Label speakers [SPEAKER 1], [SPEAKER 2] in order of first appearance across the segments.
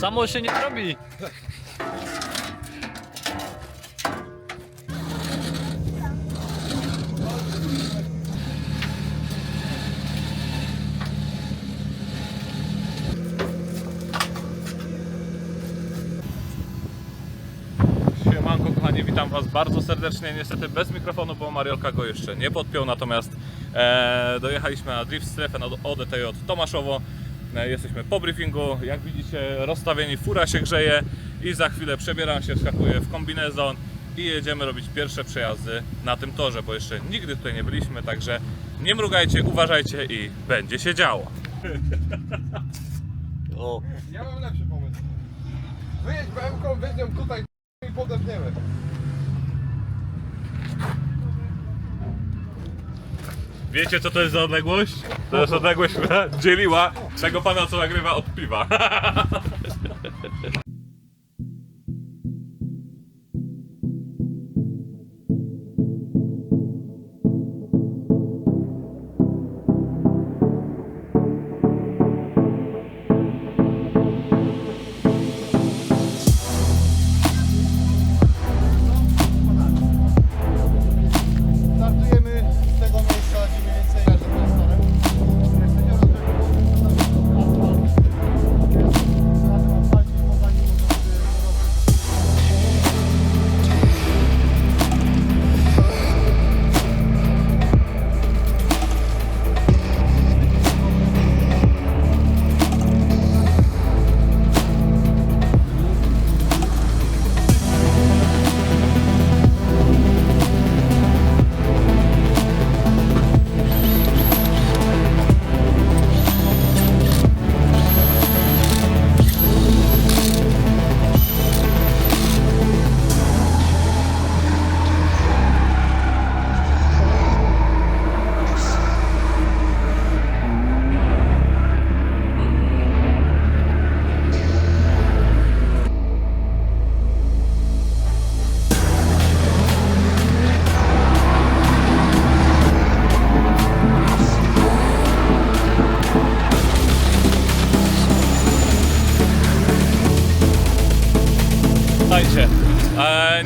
[SPEAKER 1] samo się nie robi.
[SPEAKER 2] Siemanko kochani, witam Was bardzo serdecznie. Niestety bez mikrofonu, bo Mariolka go jeszcze nie podpiął, natomiast e, dojechaliśmy na drift strefę na ODTJ Tomaszowo. E, jesteśmy po briefingu, jak widzicie rozstawieni, fura się grzeje i za chwilę przebieram się, wskakuję w kombinezon i jedziemy robić pierwsze przejazdy na tym torze, bo jeszcze nigdy tutaj nie byliśmy, także nie mrugajcie, uważajcie i będzie się działo.
[SPEAKER 1] O,
[SPEAKER 3] Ja mam lepszy pomysł. Wyjedź BM-ką, weźmią tutaj i podepniemy.
[SPEAKER 2] Wiecie co to jest za odległość? To jest odległość, która dzieliła tego pana co nagrywa od piwa.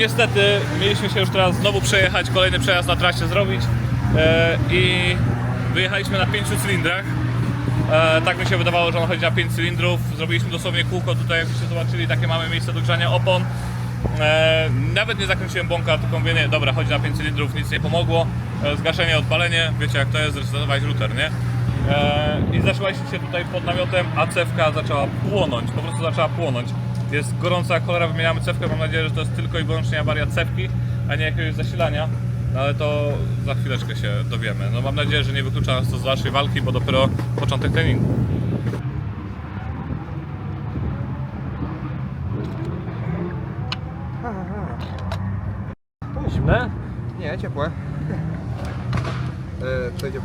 [SPEAKER 2] niestety mieliśmy się już teraz znowu przejechać, kolejny przejazd na trasie zrobić e, i wyjechaliśmy na pięciu cylindrach. E, tak mi się wydawało, że on chodzi na 5 cylindrów. Zrobiliśmy dosłownie kółko tutaj, jakbyście zobaczyli, takie mamy miejsce do grzania opon. E, nawet nie zakręciłem bąka, tylko mówię, nie, dobra, chodzi na 5 cylindrów, nic nie pomogło. E, zgaszenie, odpalenie, wiecie jak to jest, zresetować router, nie? E, I zaczęliśmy się tutaj pod namiotem, a cewka zaczęła płonąć, po prostu zaczęła płonąć. Jest gorąca cholera, wymieniamy cewkę, mam nadzieję, że to jest tylko i wyłącznie awaria cewki, a nie jakiegoś zasilania. No ale to za chwileczkę się dowiemy. No mam nadzieję, że nie wyklucza nas to z dalszej walki, bo dopiero początek treningu.
[SPEAKER 1] zimne?
[SPEAKER 3] Nie, ciepłe. E, to idzie...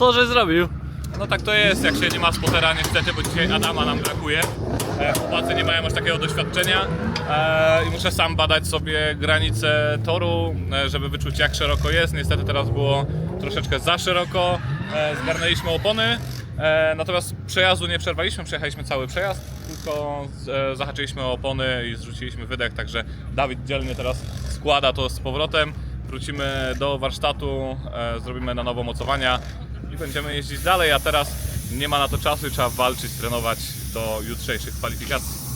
[SPEAKER 1] Co żeś zrobił?
[SPEAKER 2] No tak to jest, jak się nie ma spotera niestety, bo dzisiaj Adama nam brakuje. E, Chłopacy nie mają aż takiego doświadczenia e, i muszę sam badać sobie granice toru, e, żeby wyczuć jak szeroko jest. Niestety teraz było troszeczkę za szeroko, zgarnęliśmy opony, natomiast przejazdu nie przerwaliśmy, przejechaliśmy cały przejazd, tylko zahaczyliśmy o opony i zrzuciliśmy wydech, także Dawid dzielnie teraz składa to z powrotem. Wrócimy do warsztatu, zrobimy na nowo mocowania będziemy jeździć dalej, a teraz nie ma na to czasu i trzeba walczyć, trenować do jutrzejszych kwalifikacji.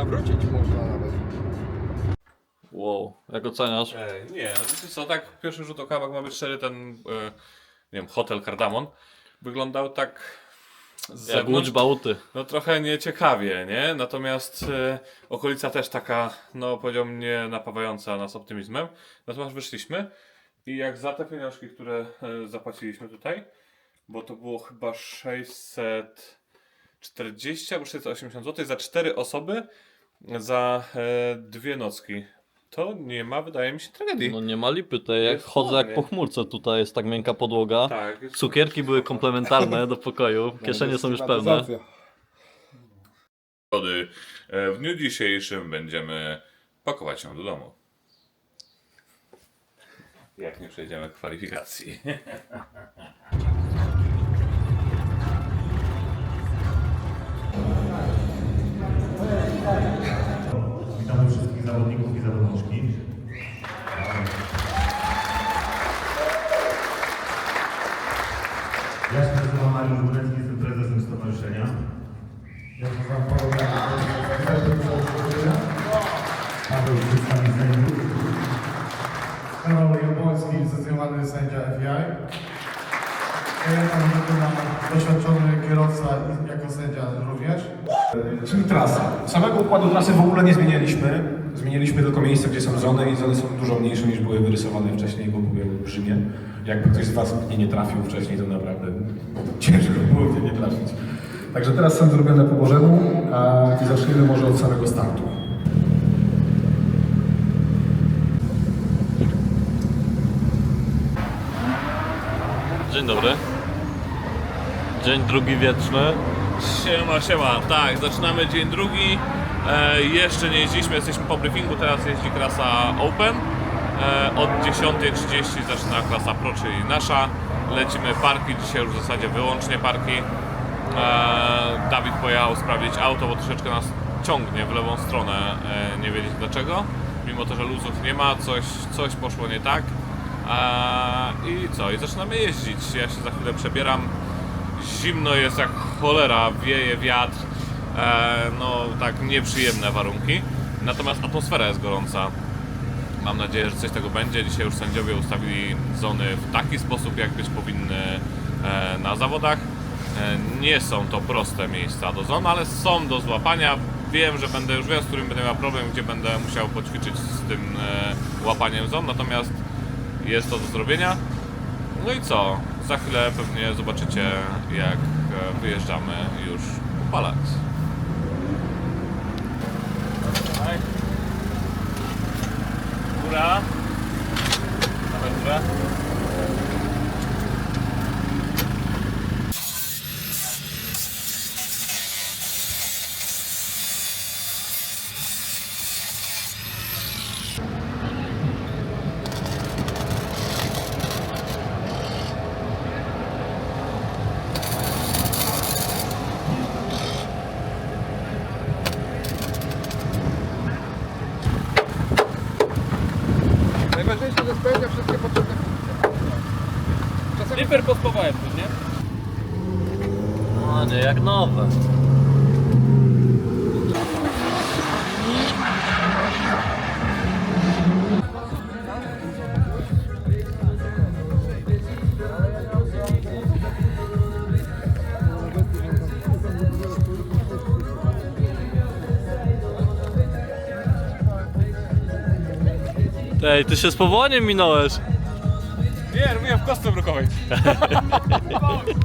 [SPEAKER 4] To nawrócić można nawet.
[SPEAKER 1] Wow, jak oceniasz?
[SPEAKER 2] Ej, nie, wiecie co, tak pierwszy rzut oka, jak mamy szczery, ten, e, nie wiem, hotel Cardamon wyglądał tak z
[SPEAKER 1] Jak
[SPEAKER 2] zewnątrz,
[SPEAKER 1] łódź bałty.
[SPEAKER 2] no trochę nieciekawie, nie? Natomiast e, okolica też taka, no powiedziałbym, nie napawająca nas optymizmem. Natomiast wyszliśmy i jak za te pieniążki, które e, zapłaciliśmy tutaj, bo to było chyba 640 albo 680 zł za cztery osoby za e, dwie nocki. To nie ma, wydaje mi się, tragedii.
[SPEAKER 1] No nie ma lipy, tutaj jak
[SPEAKER 2] Jest
[SPEAKER 1] chodzę jak
[SPEAKER 2] ładnie.
[SPEAKER 1] po chmurce, tutaj jest tak miękka podłoga.
[SPEAKER 2] Tak, jest
[SPEAKER 1] Cukierki były komplementarne do pokoju, kieszenie są już pełne.
[SPEAKER 2] E, W dniu dzisiejszym będziemy pakować się do domu. Jak nie przejdziemy kwalifikacji.
[SPEAKER 5] zawodników i zawodniczki. Ja się nazywam Mariusz Górecki, jestem prezesem stowarzyszenia.
[SPEAKER 3] Ja nazywam Paweł
[SPEAKER 5] Paweł przedstawi sędziów.
[SPEAKER 3] Karol Jabłoński, licencjowany sędzia tam wykonam doświadczony kierowca jako sędzia również.
[SPEAKER 6] Czyli trasa. Samego układu trasy w ogóle nie zmienialiśmy. Zmieniliśmy tylko miejsce, gdzie są zony i zony są dużo mniejsze niż były wyrysowane wcześniej, bo były olbrzymie. Jakby ktoś z Was mnie nie trafił wcześniej, to naprawdę ciężko było mnie nie trafić. Także teraz są zrobione po Bożemu a, i zaczniemy może od samego startu.
[SPEAKER 1] Dzień dobry. Dzień drugi wieczny.
[SPEAKER 2] Siema, siema. Tak, zaczynamy dzień drugi. E, jeszcze nie jeździliśmy, jesteśmy po briefingu, teraz jeździ klasa Open. E, od 10.30 zaczyna klasa Pro, czyli nasza. Lecimy parki, dzisiaj już w zasadzie wyłącznie parki. E, Dawid pojechał sprawdzić auto, bo troszeczkę nas ciągnie w lewą stronę, e, nie wiedzieć dlaczego. Mimo to, że luzów nie ma, coś, coś poszło nie tak. E, I co? I zaczynamy jeździć. Ja się za chwilę przebieram zimno jest jak cholera, wieje wiatr, no tak nieprzyjemne warunki. Natomiast atmosfera jest gorąca. Mam nadzieję, że coś tego będzie. Dzisiaj już sędziowie ustawili zony w taki sposób, jak być powinny e, na zawodach. E, nie są to proste miejsca do zon, ale są do złapania. Wiem, że będę już wiem, z którym będę miał problem, gdzie będę musiał poćwiczyć z tym e, łapaniem zon, natomiast jest to do zrobienia. No i co? Za chwilę pewnie zobaczycie, jak e, wyjeżdżamy już upalać.
[SPEAKER 1] Jak nowe. Ej, ty się z powołaniem minąłeś.
[SPEAKER 2] Nie, robiłem w kostce brukowej.